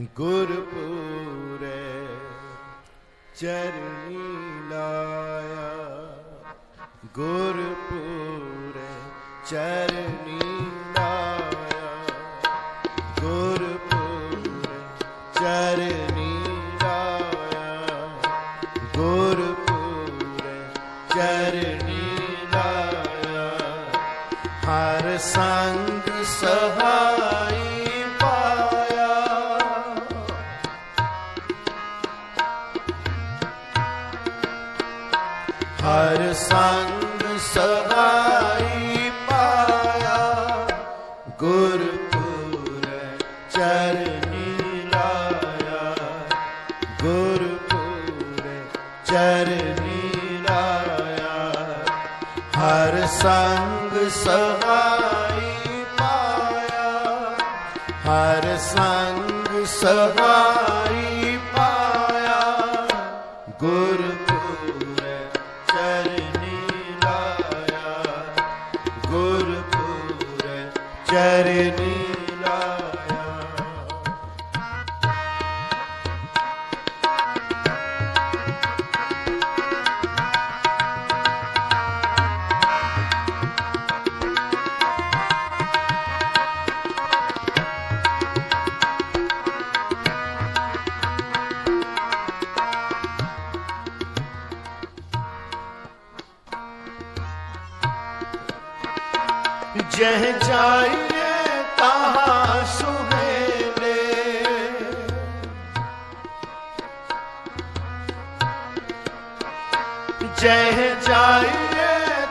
ਗੁਰਪੂਰੇ ਚਰਨੀ ਲਾਇਆ। ਗੁਰਪੂਰੇ ਚਰਨੀ ਲਾਇਆ। ਗੁਰਪੂਰੇ ਚਰਨੀ ਲਾਇਆ। ਗੁਰਪੂਰੇ ਚਰਨੀ ਲਾਇਆ। ਹਰ ਸੰਗ ਸਹਾ ਹਰ ਸੰਗ ਸਹਾਈ ਪਾਇਆ ਗੁਰਪੂਰੇ ਚਰਨੀ ਲਾਇਆ। ਗੁਰਪੂਰੇ ਚਰਨੀ ਲਾਇਆ, ਹਰ ਸੰਗ ਸਹਾਈ ਪਾਇਆ। ਹਰ ਸੰਗ ਸਹਾਈ ਪਾਇਆ ਗੁਰਪੂਰੇ ਚਰਨੀ ਜਹ ਜਾਈਏ ਤਾਹਾਂ ਸੁਹੇਲੇ ਜਹ ਜਾਈਏ